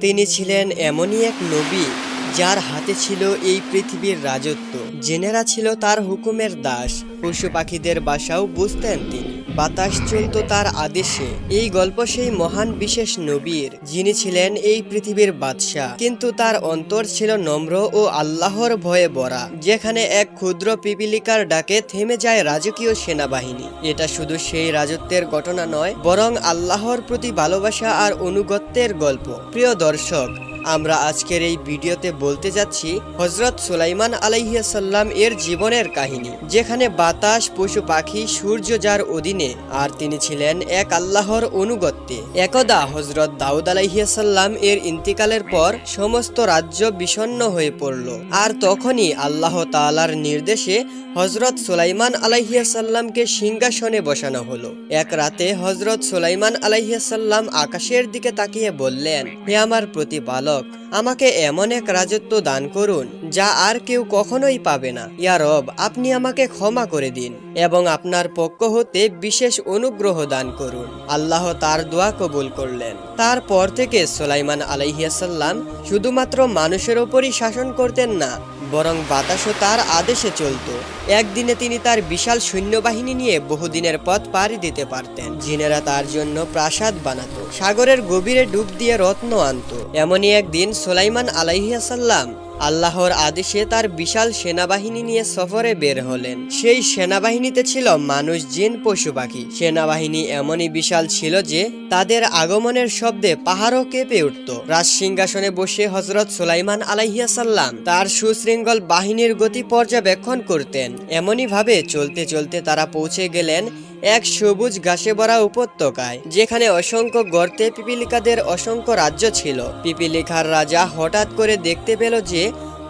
তিনি ছিলেন এমনই এক নবী যার হাতে ছিল এই পৃথিবীর রাজত্ব। জেনেরা ছিল তার হুকুমের দাস। পশু পাখিদের বাসাও বুঝতেন তিনি। বাতাস চলত তার আদেশে। এই গল্প সেই মহান বিশেষ নবীর, যিনি ছিলেন এই পৃথিবীর বাদশাহ। কিন্তু তার অন্তর ছিল নম্র ও আল্লাহর ভয়ে বরা যেখানে এক ক্ষুদ্র পিপিলিকার ডাকে থেমে যায় রাজকীয় সেনাবাহিনী। এটা শুধু সেই রাজত্বের ঘটনা নয়, বরং আল্লাহর প্রতি ভালোবাসা আর অনুগত্যের গল্প। প্রিয় দর্শক আমরা আজকের এই ভিডিওতে বলতে যাচ্ছি হজরত সুলাইমান আলাইসাল্লাম এর জীবনের কাহিনী, যেখানে বাতাস, পশু পাখি, সূর্য যার অধীনে, আর তিনি ছিলেন এক আল্লাহর অনুগত্যে। একদা হজরত দাউদ আলাইসাল্লাম এর ইন্তিকালের পর সমস্ত রাজ্য বিষণ্ণ হয়ে পড়ল। আর তখনই আল্লাহ তালার নির্দেশে হজরত সুলাইমান আলাইসাল্লামকে সিংহাসনে বসানো হলো। এক রাতে হজরত সুলাইমান আলাইসাল্লাম আকাশের দিকে তাকিয়ে বললেন, হে আমার প্রতিপালক আমাকে এমন এক রাজত্ব দান করুন, যা আর কেউ কখনোই পাবে না। ইয়া রব, আপনি আমাকে ক্ষমা করে দিন এবং আপনার পক্ষ হতে বিশেষ অনুগ্রহ দান করুন। আল্লাহ তার দোয়া কবুল করলেন। তারপর থেকে সোলাইমান আলাইহিয়াসাল্লাম শুধুমাত্র মানুষের ওপরই শাসন করতেন না বরং বাতাসও তার আদেশে চলত। একদিনে তিনি তার বিশাল সৈন্যবাহিনী নিয়ে বহুদিনের পথ পাড়ি দিতে পারতেন। জিনেরা তার জন্য প্রাসাদ বানাত। সাগরের গভীরে ডুব দিয়ে রত্ন আনত। এমনই একদিন সোলাইমান আলাইহাসাল্লাম আল্লাহর আদেশে তার বিশাল সেনাবাহিনী নিয়ে সফরে বের হলেন। সেই সেনাবাহিনীতে ছিল মানুষ, জিন, পশু পাখি। সেনাবাহিনী এমনই বিশাল ছিল যে তাদের আগমনের শব্দে পাহাড়ও কেঁপে উঠত। রাজ সিংহাসনে বসে হজরত সুলাইমান আলাইহাসাল্লাম তার সুশৃঙ্গল বাহিনীর গতি পর্যবেক্ষণ করতেন। এমনই ভাবে চলতে চলতে তারা পৌঁছে গেলেন এক সবুজ ঘাসে ভরা উপত্যকায়, যেখানে অসংখ্য গর্তে পিপিলিকাদের অসংখ্য রাজ্য ছিল। পিপিলিকার রাজা হঠাৎ করে দেখতে পেল যে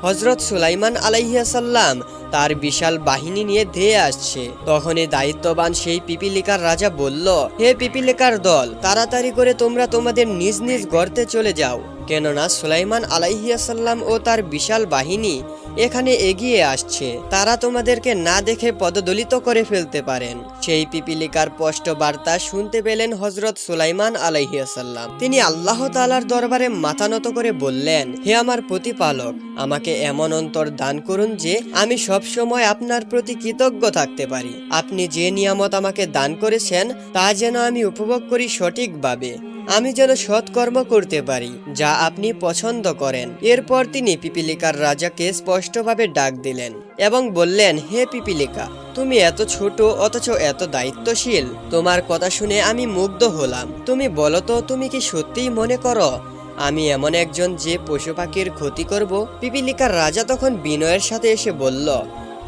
হজরত সুলাইমান আলাইহাসাল্লাম তার বিশাল বাহিনী নিয়ে ধেয়ে আসছে। তখনই দায়িত্ববান সেই পিপিলিকার রাজা বলল, হে পিপিলিকার দল, তাড়াতাড়ি করে তোমরা তোমাদের নিজ নিজ গর্তে চলে যাও। কেননা সুলাইমান আলাইহিয়াসাল্লাম ও তার বিশাল বাহিনী এখানে এগিয়ে আসছে। তারা তোমাদেরকে না দেখে পদদলিত করে ফেলতে পারেন। সেই পিপিলিকার স্পষ্ট বার্তা শুনতে পেলেন হজরত সুলাইমান আলাইহিয়াসাল্লাম তিনি আল্লাহ তালার দরবারে মাথা নত করে বললেন, হে আমার প্রতিপালক, আমাকে এমন অন্তর দান করুন যে আমি সব সময় আপনার প্রতি কৃতজ্ঞ থাকতে পারি। আপনি যে নিয়ামত আমাকে দান করেছেন, তা যেন আমি উপভোগ করি সঠিকভাবে। আমি যেন সৎকর্ম করতে পারি, যা আপনি পছন্দ করেন। এরপর তিনি পিপিলিকার রাজাকে স্পষ্টভাবে ডাক দিলেন এবং বললেন, হে পিপিলিকা, তুমি এত ছোট, অথচ এত দায়িত্বশীল। তোমার কথা শুনে আমি মুগ্ধ হলাম। তুমি বলো তো, তুমি কি সত্যিই মনে করো, আমি এমন একজন যে পশু পাখির ক্ষতি করব? পিপিলিকার রাজা তখন বিনয়ের সাথে এসে বলল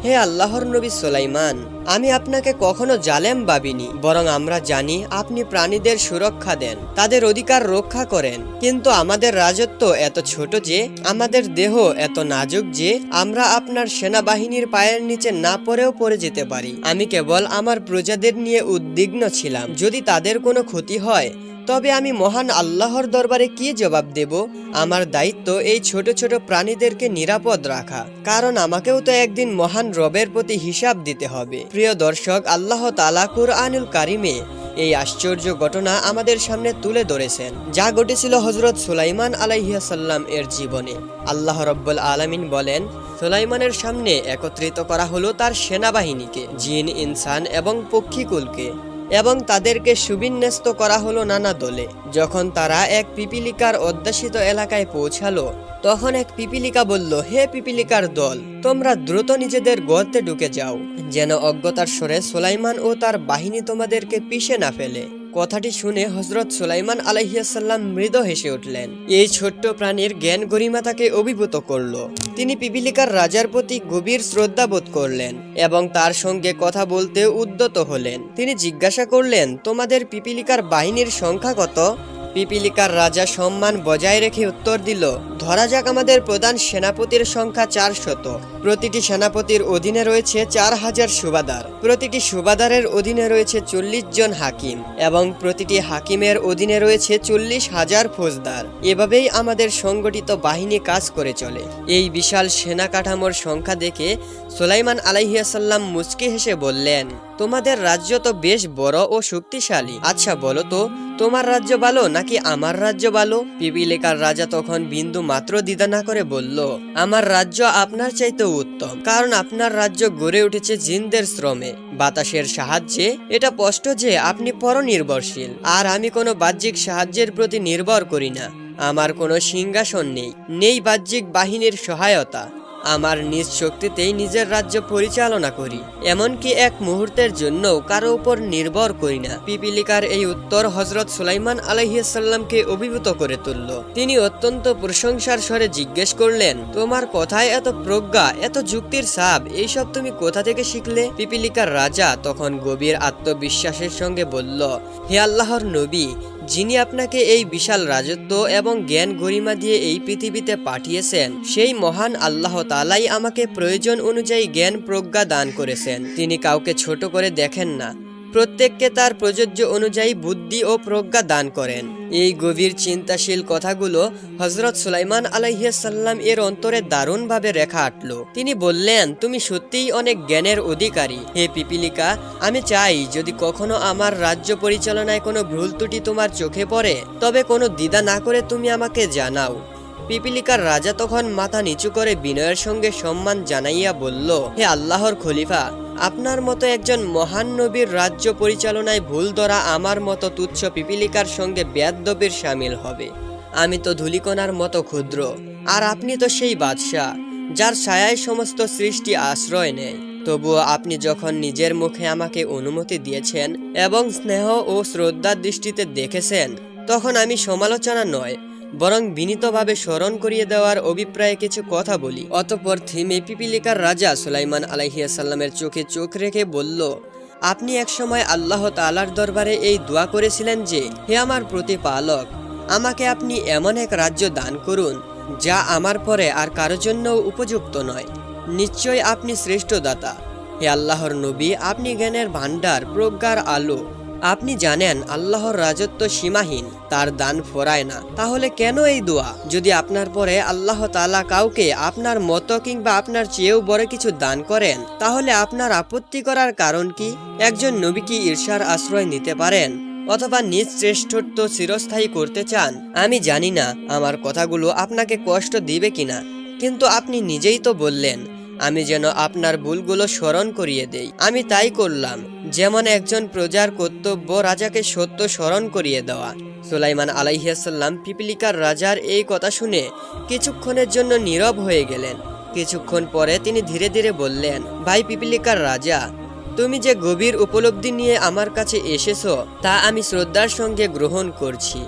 হে আল্লাহর নবী সোলাইমান, আমি আপনাকে কখনো জালেম ভাবিনি, বরং আমরা জানি আপনি প্রাণীদের সুরক্ষা দেন, তাদের অধিকার রক্ষা করেন। কিন্তু আমাদের রাজত্ব এত ছোট যে, আমাদের দেহ এত নাজুক যে, আমরা আপনার সেনাবাহিনীর পায়ের নিচে না পড়েও পড়ে যেতে পারি। আমি কেবল আমার প্রজাদের নিয়ে উদ্বিগ্ন ছিলাম। যদি তাদের কোনো ক্ষতি হয় তবে আমি মহান আল্লাহর দরবারে কি জবাব দেব? আমার দায়িত্ব এই ছোট ছোট প্রাণীদেরকে নিরাপদ রাখা। কারণ আমাকেও তো একদিন মহান রবের প্রতি হিসাব দিতে হবে। প্রিয় দর্শক, আল্লাহ তালা কুরআনুল কারিমে এই আশ্চর্য ঘটনা আমাদের সামনে তুলে ধরেছেন, যা ঘটেছিল হজরত সুলাইমান আলাইহাসাল্লাম এর জীবনে। আল্লাহ রব্বুল আলামিন বলেন, সুলাইমানের সামনে একত্রিত করা হলো তার সেনাবাহিনীকে, জিন, ইনসান এবং পক্ষীকুলকে। এবং তাদেরকে সুবিন্যস্ত করা হলো নানা দলে। যখন তারা এক পিপিলিকার অধ্যাসিত এলাকায় পৌঁছালো, তখন এক পিপিলিকা বলল, হে পিপিলিকার দল, তোমরা দ্রুত নিজেদের গর্তে ঢুকে যাও, যেন অজ্ঞতার স্বরে সোলাইমান ও তার বাহিনী তোমাদেরকে পিষে না ফেলে। কথাটি শুনে হজরত সুলাইমান আলাইহিয়াসাল্লাম মৃদ হেসে উঠলেন। এই ছোট্ট প্রাণীর জ্ঞান গরিমা তাকে অভিভূত করল। তিনি পিপিলিকার রাজার প্রতি গভীর শ্রদ্ধা বোধ করলেন এবং তার সঙ্গে কথা বলতে উদ্যত হলেন। তিনি জিজ্ঞাসা করলেন, তোমাদের পিপিলিকার বাহিনীর সংখ্যা কত? পিপিলিকার রাজা সম্মান বজায় রেখে উত্তর দিল, ধরা যাক আমাদের প্রধান সেনাপতির সংখ্যা চারশত প্রতিটি সেনাপতির অধীনে রয়েছে চার হাজার সুবাদার। প্রতিটি সুবাদারের অধীনে রয়েছে চল্লিশ জন হাকিম এবং প্রতিটি হাকিমের অধীনে রয়েছে চল্লিশ হাজার ফৌজদার। এভাবেই আমাদের সংগঠিত বাহিনী কাজ করে চলে। এই বিশাল সেনা কাঠামোর সংখ্যা দেখে সোলাইমান আলাইহিয়াসাল্লাম মুচকি হেসে বললেন, তোমাদের রাজ্য তো বেশ বড় ও শক্তিশালী। আচ্ছা বলো তো তোমার রাজ্য ভালো নাকি আমার রাজ্য ভালো? পিপিলিকার রাজা তখন বিন্দু মাত্র দ্বিধা না করে বলল, আমার রাজ্য আপনার চাইতে উত্তম, কারণ আপনার রাজ্য গড়ে উঠেছে জিনদের শ্রমে। বাতাসের সাহায্যে, এটা স্পষ্ট যে আপনি পরনির্ভরশীল, আর আমি কোনো বাহ্যিক সাহায্যের প্রতি নির্ভর করি না। আমার কোনো সিংহাসন নেই নেই বাহ্যিক বাহিনীর সহায়তা। আমার নিজ শক্তিতেই নিজের রাজ্য পরিচালনা করি। এমনকি এক মুহূর্তের জন্য কারও উপর নির্ভর করি না। পিপিলিকার এই উত্তর হজরত সুলাইমান আলহিসাল্লামকে অভিভূত করে তুলল। তিনি অত্যন্ত প্রশংসার স্বরে জিজ্ঞেস করলেন, তোমার কথায় এত প্রজ্ঞা, এত যুক্তির সাব এইসব তুমি কোথা থেকে শিখলে? পিপিলিকার রাজা তখন গভীর আত্মবিশ্বাসের সঙ্গে বলল, হে আল্লাহর নবী যিনি আপনাকে এই বিশাল রাজত্ব এবং জ্ঞান গরিমা দিয়ে এই পৃথিবীতে পাঠিয়েছেন, সেই মহান আল্লাহ তালাই আমাকে প্রয়োজন অনুযায়ী জ্ঞান প্রজ্ঞা দান করেছেন। তিনি কাউকে ছোট করে দেখেন না। প্রত্যেককে তার প্রযোজ্য অনুযায়ী বুদ্ধি ও প্রজ্ঞা দান করেন। এই গভীর চিন্তাশীল কথাগুলো হজরত সুলাইমান আলাইসাল্লাম এর অন্তরে দারুণভাবে রেখা আটল। তিনি বললেন, তুমি সত্যিই অনেক জ্ঞানের অধিকারী। হে পিপিলিকা, আমি চাই যদি কখনো আমার রাজ্য পরিচালনায় কোনো ভুল ত্রুটি তোমার চোখে পড়ে, তবে কোনো দ্বিধা না করে তুমি আমাকে জানাও। পিপিলিকার রাজা তখন মাথা নিচু করে বিনয়ের সঙ্গে সম্মান জানাইয়া বলল, হে আল্লাহর খলিফা আপনার মতো একজন মহান নবীর রাজ্য পরিচালনায় ভুল ধরা আমার মতো তুচ্ছ পিপিলিকার সঙ্গে ব্যাদবির সামিল হবে। আমি তো ধুলিকণার মতো ক্ষুদ্র, আর আপনি তো সেই বাদশাহ, যার ছায়ায় সমস্ত সৃষ্টি আশ্রয় নেয়। তবুও আপনি যখন নিজের মুখে আমাকে অনুমতি দিয়েছেন এবং স্নেহ ও শ্রদ্ধার দৃষ্টিতে দেখেছেন, তখন আমি সমালোচনা নয় বরং বিনীতভাবে স্মরণ করিয়ে দেওয়ার অভিপ্রায়ে কিছু কথা বলি। অতপর থিমে পিপিলিকার রাজা সুলাইমান আলাইহিয়াসাল্লামের চোখে চোখ রেখে বলল, আপনি একসময় আল্লাহ তালার দরবারে এই দোয়া করেছিলেন যে, হে আমার প্রতিপালক, আমাকে আপনি এমন এক রাজ্য দান করুন, যা আমার পরে আর কারও জন্য উপযুক্ত নয়। নিশ্চয় আপনি শ্রেষ্ঠ দাতা। হে আল্লাহর নবী, আপনি জ্ঞানের ভাণ্ডার, প্রজ্ঞার আলো আপনি জানেন, আল্লাহর রাজত্ব সীমাহীন, তার দান ফোরায় না। তাহলে কেন এই দোয়া? যদি আপনার পরে আল্লাহ তালা কাউকে আপনার মতো কিংবা আপনার চেয়েও বড় কিছু দান করেন, তাহলে আপনার আপত্তি করার কারণ কি? একজন নবী কি ঈর্ষার আশ্রয় নিতে পারেন? অথবা নিজ শ্রেষ্ঠত্ব চিরস্থায়ী করতে চান? আমি জানি না, আমার কথাগুলো আপনাকে কষ্ট দিবে কিনা। কিন্তু আপনি নিজেই তো বললেন আমি যেন আপনার ভুলগুলো স্মরণ করিয়ে দেই। আমি তাই করলাম, যেমন একজন প্রজার কর্তব্য রাজাকে সত্য স্মরণ করিয়ে দেওয়া। সুলাইমান আলাইহাসাল্লাম পিপিলিকার রাজার এই কথা শুনে কিছুক্ষণের জন্য নীরব হয়ে গেলেন। কিছুক্ষণ পরে তিনি ধীরে ধীরে বললেন, ভাই পিপিলিকার রাজা, তুমি যে গভীর উপলব্ধি নিয়ে আমার কাছে এসেছ, তা আমি শ্রদ্ধার সঙ্গে গ্রহণ করছি।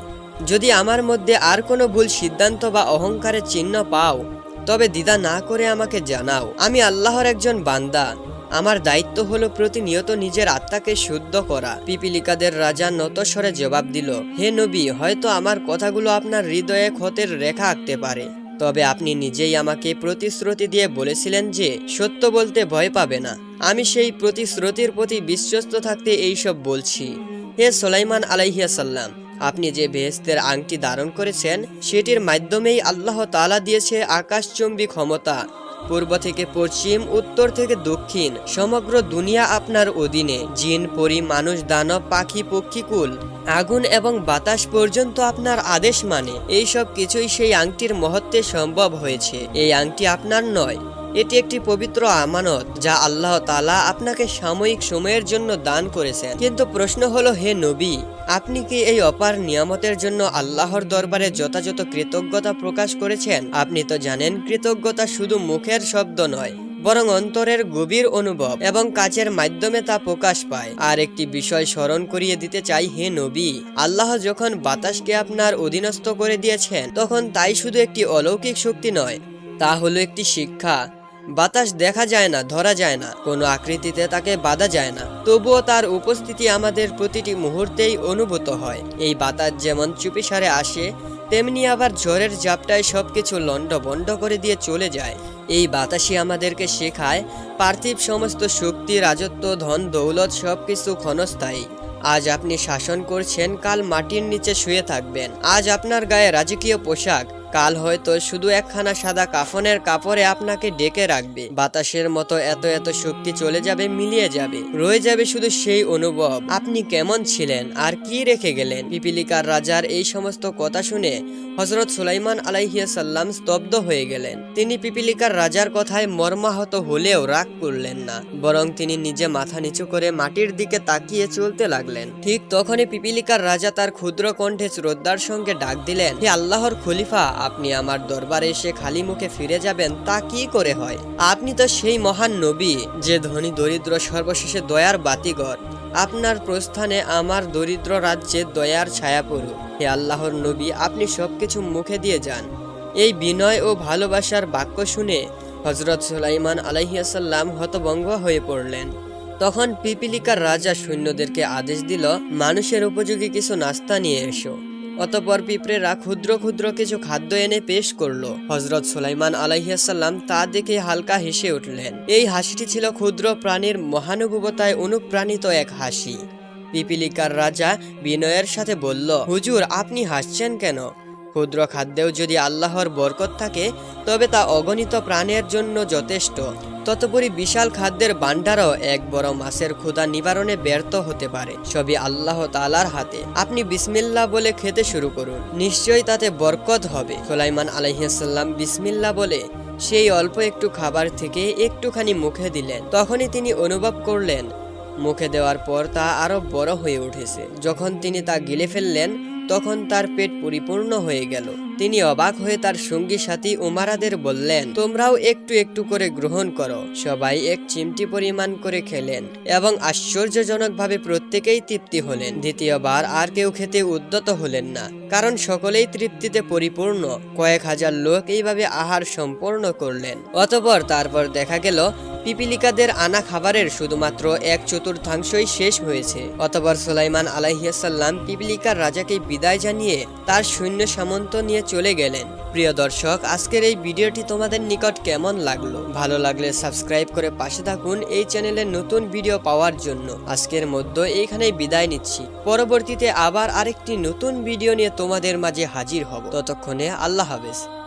যদি আমার মধ্যে আর কোনো ভুল সিদ্ধান্ত বা অহংকারের চিহ্ন পাও তবে দ্বিধা না করে আমাকে জানাও, আমি আল্লাহর একজন বান্দা। আমার দায়িত্ব হলো প্রতিনিয়ত নিজের আত্মাকে শুদ্ধ করা। পিপিলিকাদের রাজা নতস্বরে জবাব দিল, হে নবী, হয়তো আমার কথাগুলো আপনার হৃদয়ে ক্ষতের রেখা আঁকতে পারে। তবে আপনি নিজেই আমাকে প্রতিশ্রুতি দিয়ে বলেছিলেন যে, সত্য বলতে ভয় পাবে না। আমি সেই প্রতিশ্রুতির প্রতি বিশ্বস্ত থাকতে এইসব বলছি। হে সোলাইমান আলাইহিয়াসাল্লাম আপনি যে বেহেস্তের আংটি ধারণ করেছেন, সেটির মাধ্যমেই আল্লাহ তালা দিয়েছে আকাশচম্বী ক্ষমতা। পূর্ব থেকে পশ্চিম, উত্তর থেকে দক্ষিণ, সমগ্র দুনিয়া আপনার অধীনে। জিন, পরি, মানুষ, দানব, পাখি পক্ষীকুল আগুন এবং বাতাস পর্যন্ত আপনার আদেশ মানে। এই সব কিছুই সেই আংটির মহত্বে সম্ভব হয়েছে। এই আংটি আপনার নয়। এটি একটি পবিত্র আমানত যা আল্লাহ তালা আপনাকে সাময়িক সময়ের জন্য দান করেছেন। কিন্তু প্রশ্ন হলো, হে নবী, আপনি কি এই অপার নিয়ামতের জন্য আল্লাহর দরবারে যথাযথ কৃতজ্ঞতা প্রকাশ করেছেন? আপনি তো জানেন, কৃতজ্ঞতা শুধু মুখের শব্দ নয়, বরং অন্তরের গভীর অনুভব এবং কাজের মাধ্যমে তা প্রকাশ পায়। আর একটি বিষয় স্মরণ করিয়ে দিতে চাই, হে নবী, আল্লাহ যখন বাতাসকে আপনার অধীনস্থ করে দিয়েছেন, তখন তাই শুধু একটি অলৌকিক শক্তি নয়, তা হলো একটি শিক্ষা। বাতাস দেখা যায় না, ধরা যায় না। কোনো আকৃতিতে তাকে বাধা যায় না। তবুও তার উপস্থিতি আমাদের প্রতিটি মুহূর্তেই অনুভূত হয়। এই বাতাস যেমন চুপিসারে আসে, তেমনি আবার ঝড়ের ঝাপটায় সবকিছু বন্ড করে দিয়ে চলে যায়। এই বাতাসই আমাদেরকে শেখায়, পার্থিব সমস্ত শক্তি, রাজত্ব, ধন, দৌলত সবকিছু ক্ষণস্থায়ী। আজ আপনি শাসন করছেন, কাল মাটির নিচে শুয়ে থাকবেন। আজ আপনার গায়ে রাজকীয় পোশাক কাল হয়তো শুধু একখানা সাদা কাফনের কাপড়ে আপনাকে ডেকে রাখবে। বাতাসের মতো এত এত শক্তি চলে যাবে, মিলিয়ে যাবে। রয়ে যাবে শুধু সেই অনুভব। আপনি কেমন ছিলেন? আর কি রেখে গেলেন? পিপিলিকার রাজার এই সমস্ত কথা শুনে হজরত সুলাইমান আলাইহিয়াসাল্লাম স্তব্ধ হয়ে গেলেন। তিনি পিপিলিকার রাজার কথায় মর্মাহত হলেও রাগ করলেন না, বরং তিনি নিজে মাথা নিচু করে মাটির দিকে তাকিয়ে চলতে লাগলেন। ঠিক তখনই পিপিলিকার রাজা তার ক্ষুদ্র কণ্ঠে শ্রদ্ধার সঙ্গে ডাক দিলেন আল্লাহর খলিফা আপনি আমার দরবারে এসে খালি মুখে ফিরে যাবেন, তা কি করে হয়? আপনি তো সেই মহান নবী যে ধনী দরিদ্র সর্বশেষে দয়ার বাতিঘর। আপনার প্রস্থানে আমার দরিদ্র রাজ্যে দয়ার ছায়া পড়ুক। হে আল্লাহর নবী, আপনি সবকিছু মুখে দিয়ে যান। এই বিনয় ও ভালোবাসার বাক্য শুনে হজরত সুলাইমান আলাইহিয়াসাল্লাম হতভঙ্গ হয়ে পড়লেন। তখন পিপিলিকার রাজা সৈন্যদেরকে আদেশ দিল, মানুষের উপযোগী কিছু নাস্তা নিয়ে এসো। অতপর পিঁপড়েরা ক্ষুদ্র ক্ষুদ্র কিছু খাদ্য এনে পেশ করল। হজরত সুলাইমান আলাইহাসাল্লাম তা দেখে হালকা হেসে উঠলেন। এই হাসিটি ছিল ক্ষুদ্র প্রাণীর মহানুভবতায় অনুপ্রাণিত এক হাসি। পিপিলিকার রাজা বিনয়ের সাথে বলল, হুজুর, আপনি হাসছেন কেন? ক্ষুদ্র খাদ্যেও যদি আল্লাহর বরকত থাকে, তবে তা অগণিত প্রাণের জন্য যথেষ্ট। ততপরি বিশাল খাদ্যের বান্ডারও এক বড় মাছের ক্ষুধা নিবারণে ব্যর্থ হতে পারে, সবই আল্লাহ তালার হাতে। আপনি বিসমিল্লা বলে খেতে শুরু করুন, নিশ্চয়ই তাতে বরকত হবে। সোলাইমান আলহিসাল্লাম বিসমিল্লা বলে সেই অল্প একটু খাবার থেকে একটুখানি মুখে দিলেন। তখনই তিনি অনুভব করলেন, মুখে দেওয়ার পর তা আরও বড় হয়ে উঠেছে। যখন তিনি তা গিলে ফেললেন তখন তার পেট পরিপূর্ণ হয়ে গেল। তিনি অবাক হয়ে তার সঙ্গী সাথী উমারাদের বললেন, তোমরাও একটু একটু করে গ্রহণ করো। সবাই এক চিমটি পরিমাণ করে খেলেন এবং আশ্চর্যজনকভাবে প্রত্যেকেই তৃপ্তি হলেন। দ্বিতীয়বার আর কেউ খেতে উদ্যত হলেন না, কারণ সকলেই তৃপ্তিতে পরিপূর্ণ। কয়েক হাজার লোক এইভাবে আহার সম্পূর্ণ করলেন। অতপর তারপর দেখা গেল পিপিলিকাদের আনা খাবারের শুধুমাত্র এক চতুর্থাংশই শেষ হয়েছে। অতপর সুলাইমান আলাইহিয়াসাল্লাম পিপিলিকার রাজাকে বিদায় জানিয়ে তার সৈন্য সামন্ত নিয়ে চলে গেলেন। প্রিয় দর্শক, আজকের এই ভিডিওটি তোমাদের নিকট কেমন লাগল? ভালো লাগলে সাবস্ক্রাইব করে পাশে থাকুন এই চ্যানেলের নতুন ভিডিও পাওয়ার জন্য। আজকের মধ্যে এইখানেই বিদায় নিচ্ছি। পরবর্তীতে আবার আরেকটি নতুন ভিডিও নিয়ে তোমাদের মাঝে হাজির হব। ততক্ষণে আল্লাহ হাফেজ।